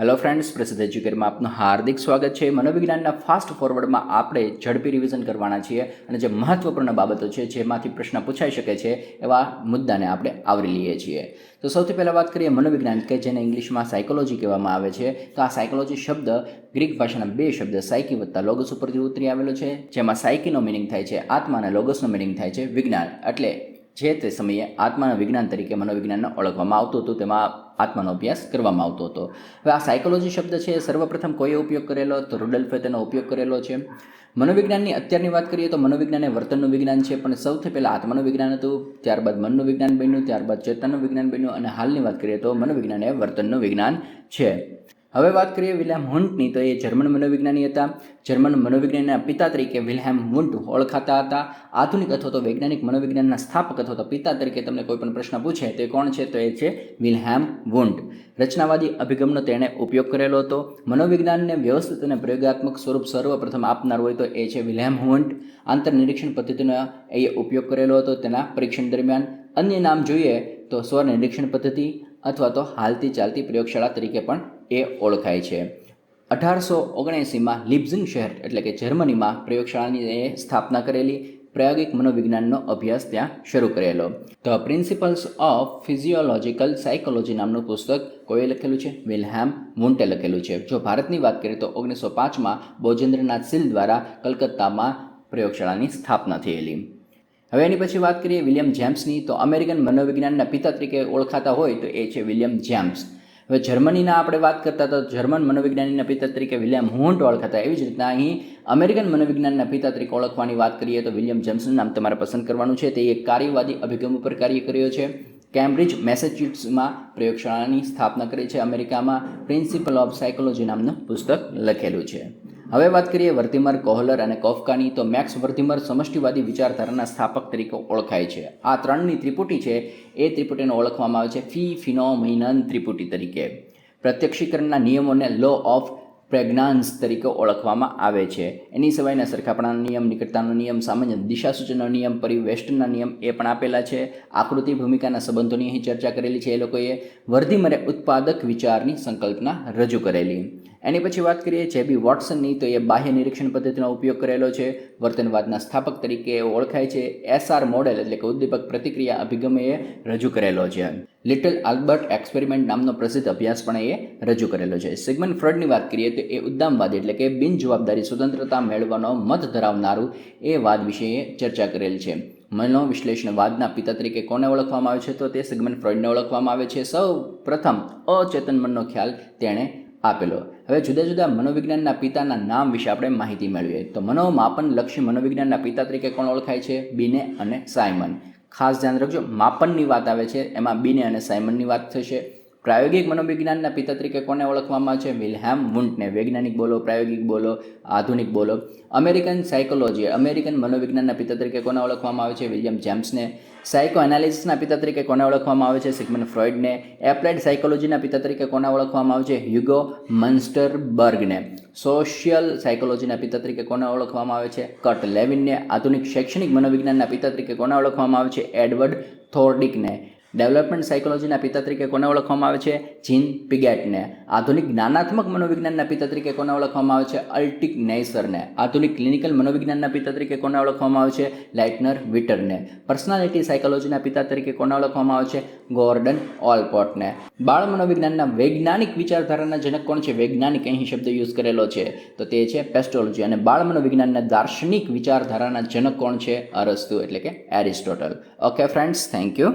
Hello friends પ્રસિદ્ધ એજ્યુકેટમાં આપનું હાર્દિક સ્વાગત છે. મનોવિજ્ઞાનના ફાસ્ટ ફોરવર્ડમાં આપણે ઝડપી રિવિઝન કરવાના છીએ અને જે મહત્વપૂર્ણ બાબતો છે, જેમાંથી પ્રશ્ન પૂછાઈ શકે છે, એવા મુદ્દાને આપણે આવરી લઈએ છીએ. તો સૌથી પહેલાં વાત કરીએ મનોવિજ્ઞાન કે જેને ઇંગ્લિશમાં સાયકોલોજી કહેવામાં આવે છે. તો આ સાયકોલોજી શબ્દ ગ્રીક ભાષાના બે શબ્દ સાયકી વત્તા લોગસ ઉપરથી ઉતરી આવેલો છે, જેમાં સાયકીનો મિનિંગ થાય છે આત્મા અને લોગસનો મિનિંગ થાય છે, વિજ્ઞાન. એટલે જે તે સમયે આત્માના વિજ્ઞાન તરીકે મનોવિજ્ઞાનને ઓળખવામાં આવતું હતું, તેમાં આત્માનો અભ્યાસ કરવામાં આવતો હતો. હવે આ સાયકોલોજી શબ્દ છે સર્વપ્રથમ કોઈએ ઉપયોગ કરેલો? તો રુડલ્ફે તેનો ઉપયોગ કરેલો છે. મનોવિજ્ઞાનની અત્યારની વાત કરીએ તો મનોવિજ્ઞાન એ વર્તનનું વિજ્ઞાન છે, પણ સૌથી પહેલાં આત્માનું વિજ્ઞાન હતું, ત્યારબાદ મનનું વિજ્ઞાન બન્યું, ત્યારબાદ ચેતનનું વિજ્ઞાન બન્યું અને હાલની વાત કરીએ તો મનોવિજ્ઞાન એ વર્તનનું વિજ્ઞાન છે. હવે વાત કરીએ વિલિયમ હુન્ટની, તો એ જર્મન મનોવિજ્ઞાની હતા. જર્મન મનોવિજ્ઞાનના પિતા તરીકે વિલ્હેમ હુન્ટ ઓળખાતા હતા. આધુનિક અથવા તો વૈજ્ઞાનિક મનોવિજ્ઞાનના સ્થાપક અથવા તો પિતા તરીકે તમને કોઈ પણ પ્રશ્ન પૂછે, તો એ કોણ છે? તો એ છે વિલ્હેમ વુન્ટ રચનાવાદી અભિગમનો તેણે ઉપયોગ કરેલો હતો. મનોવિજ્ઞાનને વ્યવસ્થિત અને પ્રયોગાત્મક સ્વરૂપ સર્વપ્રથમ આપનાર હોય તો એ છે વિલ્હેમ હુન્ટ. આંતરનિરીક્ષણ પદ્ધતિનો એ ઉપયોગ કરેલો હતો તેના પરીક્ષણ દરમિયાન. અન્ય નામ જોઈએ તો સ્વર નિરીક્ષણ પદ્ધતિ અથવા તો હાલતી ચાલતી પ્રયોગશાળા તરીકે પણ એ ઓળખાય છે. અઢારસો ઓગણએંસીમાં લિબ્ઝિંગ શહેર એટલે કે જર્મનીમાં પ્રયોગશાળાની એ સ્થાપના કરેલી પ્રાયોગિક મનોવિજ્ઞાનનો અભ્યાસ ત્યાં શરૂ કરેલો. The principles of physiological psychology નામનું પુસ્તક કોઈએ લખેલું છે? વિલહેમ મુન્ટે લખેલું છે. જો ભારતની વાત કરીએ તો ઓગણીસો પાંચમાં બોજેન્દ્રનાથ સિલ દ્વારા કલકત્તામાં પ્રયોગશાળાની સ્થાપના થયેલી. હવે એની પછી વાત કરીએ વિલિયમ જેમ્સની. તો અમેરિકન મનોવિજ્ઞાનના પિતા તરીકે ઓળખાતા હોય તો એ છે વિલિયમ જેમ્સ. હવે જર્મનીના આપણે વાત કરતા તો જર્મન મનોવિજ્ઞાનીના પિતા તરીકે વિલિયમ હુન્ટ ઓળખાતા. એવી જ રીતના અહીં અમેરિકન મનોવિજ્ઞાનના પિતા તરીકે ઓળખવાની વાત કરીએ તો વિલિયમ જેમ્સનું નામ તમારે પસંદ કરવાનું છે. તે એક કાર્યવાદી અભિગમ ઉપર કાર્ય કર્યો છે. કેમ્બ્રિજ મેસેચ્યુટ્સમાં પ્રયોગશાળાની સ્થાપના કરી છે અમેરિકામાં. પ્રિન્સિપલ ઓફ સાયકોલોજી નામનું પુસ્તક લખેલું છે. હવે વાત કરીએ વર્તિમર કોહલર અને કોફકાની, તો મેક્સ વર્તિમર સમષ્ટિવાદી વિચારધારાના સ્થાપક તરીકે ઓળખાય છે. આ ત્રણની ત્રિપુટી છે, એ ત્રિપુટીને ઓળખવામાં આવે છે ફી, ફિનો મહિનન ત્રિપુટી તરીકે. પ્રત્યક્ષીકરણના નિયમોને લો ઓફ પ્રેગ્નાન્સ તરીકે ઓળખવામાં આવે છે. એની સિવાયના સરખાપણાનો નિયમ, નિકટતાનો નિયમ, સામાન્ય દિશા સૂચનનો નિયમ, પરિવેષ્ટનના નિયમ એ પણ આપેલા છે. આકૃતિ ભૂમિકાના સંબંધોની અહીં ચર્ચા કરેલી છે, એ લોકોએ વર્ધિમરે ઉત્પાદક વિચારની સંકલ્પના રજૂ કરેલી. એની પછી વાત કરીએ જે બી વોટસનની, તો એ બાહ્ય નિરીક્ષણ પદ્ધતિનો ઉપયોગ કરેલો છે. વર્તનવાદના સ્થાપક તરીકે ઓળખાય છે. એસઆર મોડેલ એટલે કે ઉદ્દીપક પ્રતિક્રિયા અભિગમે એ રજૂ કરેલો છે. લિટલ આલ્બર્ટ એક્સપેરિમેન્ટ નામનો પ્રસિદ્ધ અભ્યાસ પણ એ રજૂ કરેલો છે. સિગમન ફ્રોડની વાત કરીએ તો એ ઉદ્દામવાદ એટલે કે બિન જવાબદારી સ્વતંત્રતા મેળવવાનો મત ધરાવનારું એ વાદ વિશે ચર્ચા કરેલ છે. મનોવિશ્લેષણવાદના પિતા તરીકે કોને ઓળખવામાં આવે છે? તો તે સિગમન ફ્રોઇડને ઓળખવામાં આવે છે. સૌ પ્રથમ અચેતન મનનો ખ્યાલ તેણે આપેલો. હવે જુદા જુદા મનોવિજ્ઞાનના પિતાના નામ વિશે આપણે માહિતી મેળવીએ. તો મનોમાપન લક્ષી મનોવિજ્ઞાનના પિતા તરીકે કોણ ઓળખાય છે? બીને અને સાયમન. ખાસ ધ્યાન રાખજો, માપનની વાત આવે છે, એમાં બીને અને સાયમનની વાત થશે. પ્રાયોગિક મનોવિજ્ઞાનના પિતા તરીકે કોને ઓળખવામાં આવે છે? વિલ્હેમ વુન્ટને. વૈજ્ઞાનિક બોલો, પ્રાયોગિક બોલો, આધુનિક બોલો. અમેરિકન સાયકોલોજી અમેરિકન મનોવિજ્ઞાનના પિતા તરીકે કોને ઓળખવામાં આવે છે? વિલિયમ જેમ્સને. સાયકો એનાલિસિસના પિતા તરીકે કોને ઓળખવામાં આવે છે? સિગમન ફ્રોઇડને. એપ્લાઇડ સાયકોલોજીના પિતા તરીકે કોને ઓળખવામાં આવે છે? હ્યુગો મન્સ્ટર બર્ગને સોશિયલ સાયકોલોજીના પિતા તરીકે કોને ઓળખવામાં આવે છે? કટ લેવિનને. આધુનિક શૈક્ષણિક મનોવિજ્ઞાનના પિતા તરીકે કોને ઓળખવામાં આવે છે? એડવર્ડ થોર્ડિકને. ડેવલપમેન્ટ સાયકોલોજીના પિતા તરીકે કોને ઓળખવામાં આવે છે? જીન પિગેટને આધુનિક જ્ઞાનાત્મક મનોવિજ્ઞાનના પિતા તરીકે કોને ઓળખવામાં આવે છે? અલ્ટિક નેસરને આધુનિક ક્લિનિકલ મનોવિજ્ઞાનના પિતા તરીકે કોને ઓળખવામાં આવે છે? લાઇટનર વિટરને પર્સનાલિટી સાયકોલોજીના પિતા તરીકે કોને ઓળખવામાં આવે છે? ગોર્ડન ઓલપોટને બાળ મનોવિજ્ઞાનના વૈજ્ઞાનિક વિચારધારાના જનક કોણ છે? વૈજ્ઞાનિક અહીં શબ્દ યુઝ કરેલો છે. તો તે છે પેસ્ટોલોજી અને બાળ મનોવિજ્ઞાનના દાર્શનિક વિચારધારાના જનક કોણ છે? અરસ્તુ એટલે કે Aristotle okay friends thank you